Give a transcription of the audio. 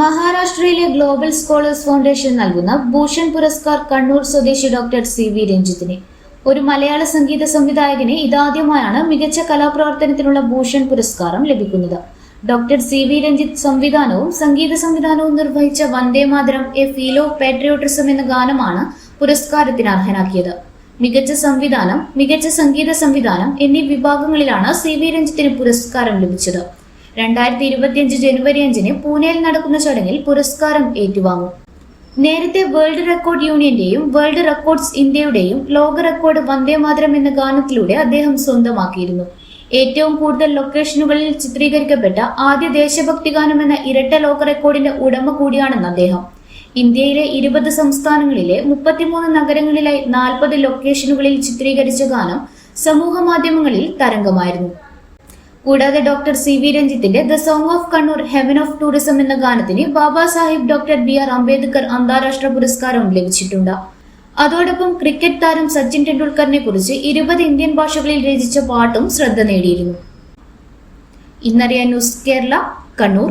മഹാരാഷ്ട്രയിലെ global scholars foundation നൽകുന്ന ഭൂഷൺ പുരസ്കാർ കണ്ണൂർ സ്വദേശി ഡോക്ടർ സി വി രഞ്ജിത്തിന്. ഒരു മലയാള സംഗീത സംവിധായകന് ഇതാദ്യമായാണ് മികച്ച കലാപ്രവർത്തനത്തിനുള്ള ഭൂഷൺ പുരസ്കാരം ലഭിക്കുന്നത്. ഡോക്ടർ സി വി രഞ്ജിത്ത് സംവിധാനവും സംഗീത സംവിധാനവും നിർവഹിച്ച Vande Mataram a feel of patriotism എന്ന ഗാനമാണ് പുരസ്കാരത്തിന് അർഹനാക്കിയത്. മികച്ച സംവിധാനം മികച്ച സംഗീത സംവിധാനം എന്നീ വിഭാഗങ്ങളിലാണ് സി വി രഞ്ജിത്തിന് പുരസ്കാരം ലഭിച്ചത്. രണ്ടായിരത്തി ഇരുപത്തിയഞ്ച് ജനുവരി അഞ്ചിന് പൂനെയിൽ നടക്കുന്ന ചടങ്ങിൽ പുരസ്കാരം ഏറ്റുവാങ്ങും. നേരത്തെ വേൾഡ് റെക്കോർഡ് യൂണിയന്റെയും വേൾഡ് റെക്കോർഡ്സ് ഇന്ത്യയുടെയും ലോക റെക്കോർഡ് വന്ദേമാതരം എന്ന ഗാനത്തിലൂടെ അദ്ദേഹം സ്വന്തമാക്കിയിരുന്നു. ഏറ്റവും കൂടുതൽ ലൊക്കേഷനുകളിൽ ചിത്രീകരിക്കപ്പെട്ട ആദ്യ ദേശഭക്തി ഗാനം എന്ന ഇരട്ട ലോക റെക്കോർഡിന്റെ ഉടമ കൂടിയാണെന്ന് അദ്ദേഹം. ഇന്ത്യയിലെ ഇരുപത് സംസ്ഥാനങ്ങളിലെ മുപ്പത്തിമൂന്ന് നഗരങ്ങളിലായി നാൽപ്പത് ലൊക്കേഷനുകളിൽ ചിത്രീകരിച്ച ഗാനം സമൂഹ മാധ്യമങ്ങളിൽ തരംഗമായിരുന്നു. കൂടാതെ doctor C V രഞ്ജിത്തിന്റെ the song of Kannur heaven of tourism എന്ന ഗാനത്തിന് Baba Sahib doctor B R Ambedkar അന്താരാഷ്ട്ര പുരസ്കാരവും ലഭിച്ചിട്ടുണ്ട്. അതോടൊപ്പം ക്രിക്കറ്റ് താരം സച്ചിൻ ടെണ്ടുൽക്കറിനെ കുറിച്ച് ഇരുപത് ഇന്ത്യൻ ഭാഷകളിൽ രചിച്ച പാട്ടും ശ്രദ്ധ നേടിയിരുന്നു. ഇന്നറിയാൻ ന്യൂസ് കേരള കണ്ണൂർ.